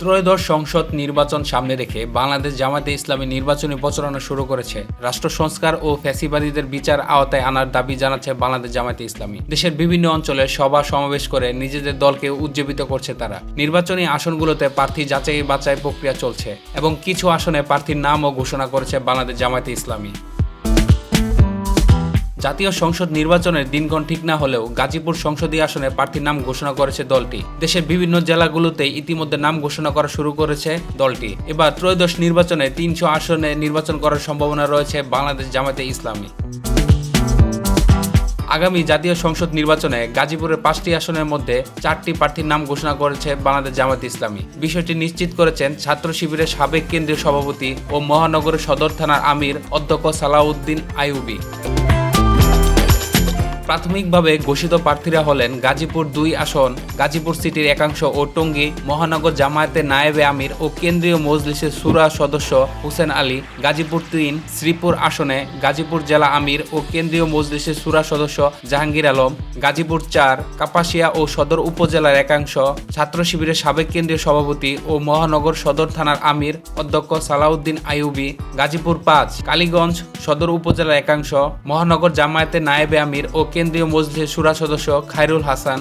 ত্রয়োদশ সংসদ নির্বাচন সামনে রেখে বাংলাদেশ জামাতে ইসলামী নির্বাচনী প্রচারণা শুরু করেছে। রাষ্ট্র সংস্কার ও ফ্যাসিবাদীদের বিচার আওতায় আনার দাবি জানাচ্ছে বাংলাদেশ জামাতে ইসলামী। দেশের বিভিন্ন অঞ্চলে সভা সমাবেশ করে নিজেদের দলকে উজ্জীবিত করছে তারা। নির্বাচনী আসনগুলোতে প্রার্থী যাচাই বাছাই প্রক্রিয়া চলছে এবং কিছু আসনে প্রার্থীর নামও ঘোষণা করেছে বাংলাদেশ জামাতে ইসলামী। জাতীয় সংসদ নির্বাচনের দিনক্ষণ ঠিক না হলেও গাজীপুর সংসদীয় আসনে প্রার্থীর নাম ঘোষণা করেছে দলটি। দেশের বিভিন্ন জেলাগুলোতে ইতিমধ্যে নাম ঘোষণা করা শুরু করেছে দলটি। এবার ত্রয়োদশ নির্বাচনে তিনশো আসনে নির্বাচন করার সম্ভাবনা রয়েছে বাংলাদেশ জামাতে ইসলামী। আগামী জাতীয় সংসদ নির্বাচনে গাজীপুরের পাঁচটি আসনের মধ্যে চারটি প্রার্থীর নাম ঘোষণা করেছে বাংলাদেশ জামাত ইসলামী। বিষয়টি নিশ্চিত করেছেন ছাত্র শিবিরের সাবেক কেন্দ্রীয় সভাপতি ও মহানগরের সদর থানার আমির অধ্যক্ষ সালাউদ্দিন আইউবি প্রাথমিকভাবে ঘোষিত প্রার্থীরা হলেন গাজীপুর দুই আসন, গাজীপুর সিটির একাংশ ও টঙ্গী, মহানগর জামায়াতের নায়েবে আমির ও কেন্দ্রীয় মজলিসের সুরা সদস্য হুসেন আলী, গাজীপুর তিন শ্রীপুর আসনে গাজীপুর জেলা আমির ও কেন্দ্রীয় মজলিসের সুরা সদস্য জাহাঙ্গীর আলম, গাজীপুর চার কাপাসিয়া ও সদর উপজেলার একাংশ ছাত্র শিবিরের সাবেক কেন্দ্রীয় সভাপতি ও মহানগর সদর থানার আমির অধ্যক্ষ সালাউদ্দিন আইয়ুবি, গাজীপুর পাঁচ কালীগঞ্জ সদর উপজেলার একাংশ মহানগর জামায়াতের নায়েবে আমির ও কেন্দ্রীয় মজলিসের সুরা সদস্য খায়রুল হাসান।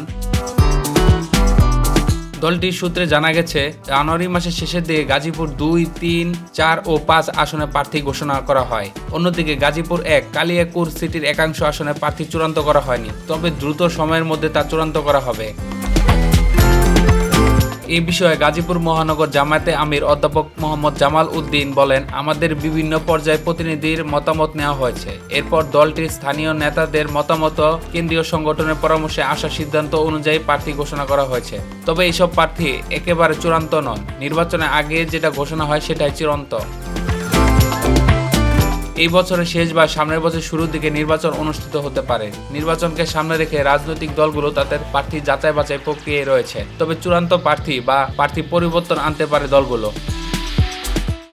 দলটির সূত্রে জানা গেছে, জানুয়ারি মাসের শেষের দিকে গাজীপুর দুই, তিন, চার ও পাঁচ আসনে প্রার্থী ঘোষণা করা হয়। অন্যদিকে গাজীপুর এক, কালিয়াকুর সিটির একাংশ আসনে প্রার্থী চূড়ান্ত করা হয়নি। তবে দ্রুত সময়ের মধ্যে তা চূড়ান্ত করা হবে। এই বিষয়ে গাজীপুর মহানগর জামায়াতে আমির অধ্যাপক মোহাম্মদ জামাল উদ্দিন বলেন, আমাদের বিভিন্ন পর্যায়ে প্রতিনিধির মতামত নেওয়া হয়েছে। এরপর দলটির স্থানীয় নেতাদের মতামত কেন্দ্রীয় সংগঠনের পরামর্শে আসা সিদ্ধান্ত অনুযায়ী প্রার্থী ঘোষণা করা হয়েছে। তবে এইসব প্রার্থী একেবারে চূড়ান্ত নয়। নির্বাচনের আগে যেটা ঘোষণা হয় সেটাই চূড়ান্ত। এই বছরের শেষ বা সামনের বছর শুরুর দিকে নির্বাচন অনুষ্ঠিত হতে পারে। নির্বাচনকে সামনে রেখে রাজনৈতিক দলগুলো তাদের প্রার্থী যাচাই বাছাই প্রক্রিয়ায় রয়েছে। তবে চূড়ান্ত প্রার্থী বা প্রার্থী পরিবর্তন আনতে পারে দলগুলো।